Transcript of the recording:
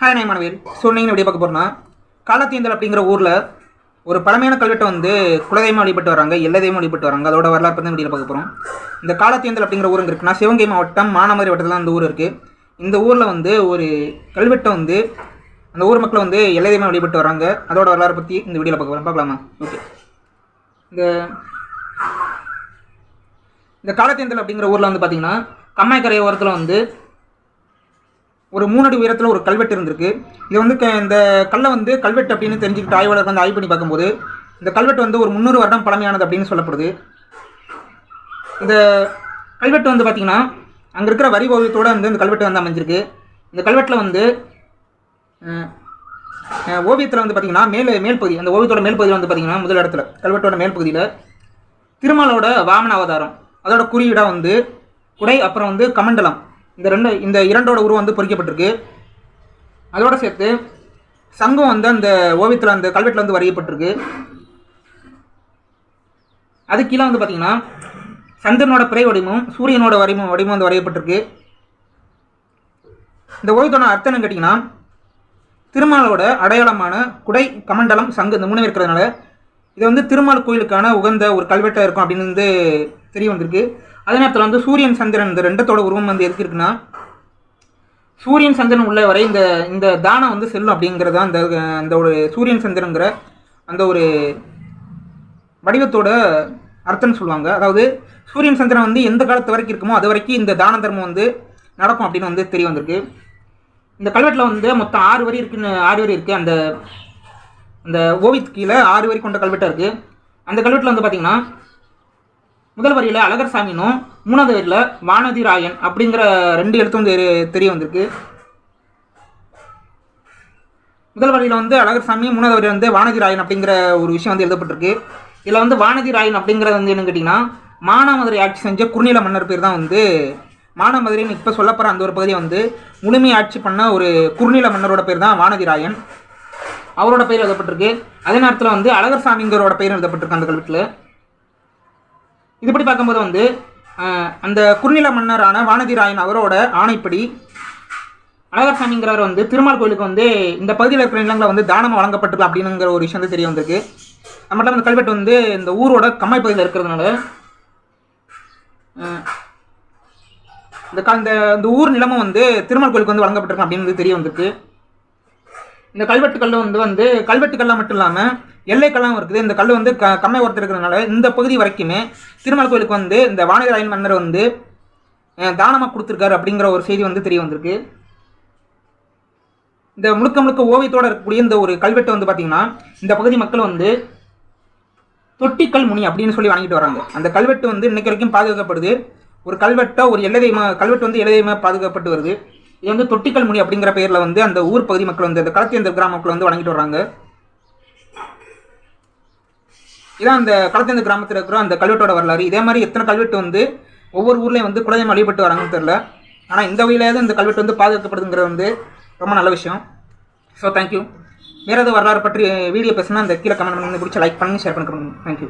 Hi நான் மாணவியல் so நீங்கள் எப்படி பார்க்க போகிறோன்னா காலத்தீந்தல் அப்படிங்கிற ஊரில் ஒரு பழமையான கல்வெட்டை வந்து குலதெய்வம் வழிபட்டு வராங்க எல்லா தெய்வம் வழிபட்டு வராங்க. அதோட வரலாறு பற்றி வீடியோ பார்க்க போகிறோம் இந்த காலத்தீந்தல் அப்படிங்கிற ஊர் இருக்குன்னா சிவகங்கை மாவட்டம் மானாமதுரை வட்டத்தில் அந்த ஊர் இருக்குது இந்த ஊரில் வந்து ஒரு கல்வெட்டை வந்து அந்த ஊர் மக்கள் வந்து எல்லா தெய்வம் வழிபட்டு வராங்க. அதோட வரலாறு பற்றி இந்த வீடியோவில் பார்க்க போகிறோம் பார்க்கலாமா? ஓகே இந்த இந்த காலத்தேந்தல் அப்படிங்கிற ஊரில் வந்து பார்த்திங்கன்னா கம்மாய்க்கரை ஓரத்தில் வந்து ஒரு மூணடி உயரத்தில் ஒரு கல்வெட்டு இருந்திருக்கு. இது வந்து க- இந்த கல்லை வந்து கல்வெட்டு அப்படின்னு தெரிஞ்சுக்கிட்டு ஆய்வாளர் வந்து ஆய்வு பண்ணி பார்க்கும்போது இந்த கல்வெட்டு வந்து ஒரு முந்நூறு வருடம் பழமையானது அப்படின்னு சொல்லப்படுது. இந்த கல்வெட்டு வந்து பார்த்திங்கன்னா அங்கே இருக்கிற வரி ஓவியத்தோடு வந்து இந்த கல்வெட்டு வந்து அமைஞ்சிருக்கு. இந்த கல்வெட்டில் வந்து ஓவியத்தில் வந்து பார்த்திங்கன்னா மேல் மேல் பகுதி அந்த ஓவியத்தோட மேல் பகுதியில் வந்து பார்த்திங்கன்னா முதல் இடத்துல கல்வெட்டோட மேல் பகுதியில் திருமாலோட வாமன அவதாரம். அதோட குறியீடாக வந்து குடை அப்புறம் வந்து கமண்டலம். இந்த ரெண்டு இந்த இரண்டோட உருவம் வந்து பொறிக்கப்பட்டிருக்கு. அதோடு சேர்த்து சங்கம் வந்து அந்த ஓவியத்தில் அந்த கல்வெட்டில் வந்து வரையப்பட்டிருக்கு. அது கீழே வந்து பார்த்தீங்கன்னா சந்திரனோட பிறை வடிவமும் சூரியனோட வடிவம் வடிவம் வந்து வரையப்பட்டிருக்கு. இந்த ஓவியத்தோட அர்த்தம் என்னன்னு கேட்டிங்கன்னா திருமாலோட அடையாளமான குடை கமண்டலம் சங்கு இந்த மூணு இருக்கிறதுனால இது வந்து திருமால் கோயிலுக்கான உகந்த ஒரு கல்வெட்டாக இருக்கும் அப்படின்னு வந்து தெரிய வந்திருக்கு. அதே நேரத்தில் வந்து சூரியன் சந்திரன் இந்த ரெண்டத்தோட உருவம் வந்து எதுக்கு இருக்குன்னா சூரியன் சந்திரன் உள்ள வரை இந்த இந்த தானம் வந்து செல்லும் அப்படிங்கிறது தான் அந்த அந்த ஒரு சூரியன் சந்திரங்கிற அந்த ஒரு வடிவத்தோட அர்த்தம்னு சொல்லுவாங்க. அதாவது சூரியன் சந்திரன் வந்து எந்த காலத்து வரைக்கும் இருக்குமோ அது வரைக்கும் இந்த தான தர்மம் வந்து நடக்கும் அப்படின்னு வந்து தெரிய வந்திருக்கு. இந்த கல்வெட்டில் வந்து மொத்தம் ஆறு வரி இருக்குன்னு ஆறு வரி இருக்குது அந்த அந்த ஓவியத்துக்கு கீழே ஆறு வரி கொண்ட கல்வெட்டாக இருக்குது அந்த கல்வெட்டில் வந்து பார்த்திங்கன்னா முதல் வரியில் அழகர் சாமினும் மூணாவது வரியில் வானதி ராயன் அப்படிங்கிற ரெண்டு எழுத்தும் தெரிய வந்திருக்கு. முதல் வரியில் வந்து அழகர் சாமி மூணாவது வரியில் வந்து வானதி ராயன் அப்படிங்கிற ஒரு விஷயம் வந்து எழுதப்பட்டிருக்கு. இதில் வந்து வானதி ராயன் அப்படிங்கிறது வந்து என்னன்னு கேட்டிங்கன்னா மானாமதுரை ஆட்சி செஞ்ச குறுநில மன்னர் பேர் தான் வந்து மானாமதுரைன்னு இப்போ சொல்லப்படுற அந்த ஒரு பகுதியை வந்து முழுமை ஆட்சி பண்ண ஒரு குறுநில மன்னரோட பேர் தான் வானதி ராயன். அவரோட பெயர் எழுதப்பட்டிருக்கு. அதே நேரத்தில் வந்து அழகர் சாமிங்கிறோட பெயர் எழுதப்பட்டிருக்கு அந்த கல்வெட்டில். இதுபடி பார்க்கும்போது வந்து அந்த குறுநில மன்னரான வானதி ராயன் அவரோட ஆணைப்படி அழகர்சாமிங்கிறவர் வந்து திருமால் கோயிலுக்கு வந்து இந்த பகுதியில் இருக்கிற நிலங்களை வந்து தானம் வழங்கப்பட்டிருக்கு அப்படிங்கிற ஒரு விஷயம் வந்து தெரிய வந்திருக்கு. அது மட்டும் அந்த இந்த கல்வெட்டு வந்து இந்த ஊரோட கம்மாய் பகுதியில் இருக்கிறதுனால இந்த க இந்த இந்த ஊர் நிலமும் வந்து திருமால் கோயிலுக்கு வந்து வழங்கப்பட்டிருக்கு அப்படின்னு வந்து தெரிய வந்திருக்கு. இந்த கல்வெட்டுக்கல்ல வந்து வந்து கல்வெட்டுக்கல்லாம் மட்டும் இல்லாமல் எல்லைக்கல்லாம் இருக்குது. இந்த கல் வந்து க கம்மை ஓரத்தில் இருக்கிறதுனால இந்த பகுதி வரைக்குமே திருமலை கோயிலுக்கு வந்து இந்த வானதிராயன் மன்னர் வந்து தானமாக கொடுத்துருக்காரு அப்படிங்கிற ஒரு செய்தி வந்து தெரிய வந்திருக்கு. இந்த முழுக்க முழுக்க ஓவியத்தோடு இருக்கக்கூடிய இந்த ஒரு கல்வெட்டு வந்து பார்த்திங்கன்னா இந்த பகுதி மக்கள் வந்து தொட்டிக்கல் முனி அப்படின்னு சொல்லி வாங்கிட்டு வராங்க. அந்த கல்வெட்டு வந்து இன்னைக்கு வரைக்கும் பாதுகாக்கப்படுது. ஒரு கல்வெட்டை ஒரு எல்லைதெய்மா கல்வெட்டு வந்து எல்லைதெய்மா பாதுகாக்கப்பட்டு வருது. இது வந்து தொட்டிக்கல் முனி அப்படிங்கிற பெயரில் வந்து அந்த ஊர் பகுதி மக்கள் வந்து அந்த களத்தேந்தர் கிராம மக்கள் வந்து வணங்கிட்டு வராங்க. இதான் அந்த களத்தேந்தர் கிராமத்தில் இருக்கிற அந்த கல்வெட்டோட வரலாறு. இதே மாதிரி எத்தனை கல்வெட்டு வந்து ஒவ்வொரு ஊர்லேயும் வந்து குலதெய்வம் வழிபட்டு வராங்கன்னு தெரில ஆனால் இந்த வகையிலாவது இந்த கல்வெட்டு வந்து பாதுகாக்கப்படுதுங்கிறது வந்து ரொம்ப நல்ல விஷயம். ஸோ தேங்க்யூ வேறு ஏதாவது வரலாறு பற்றி வீடியோ பேசுனா அந்த கீழே கமெண்ட் பண்ணி பிடிச்சி லைக் பண்ணுங்கள் ஷேர் பண்ணுங்க. தேங்க்யூ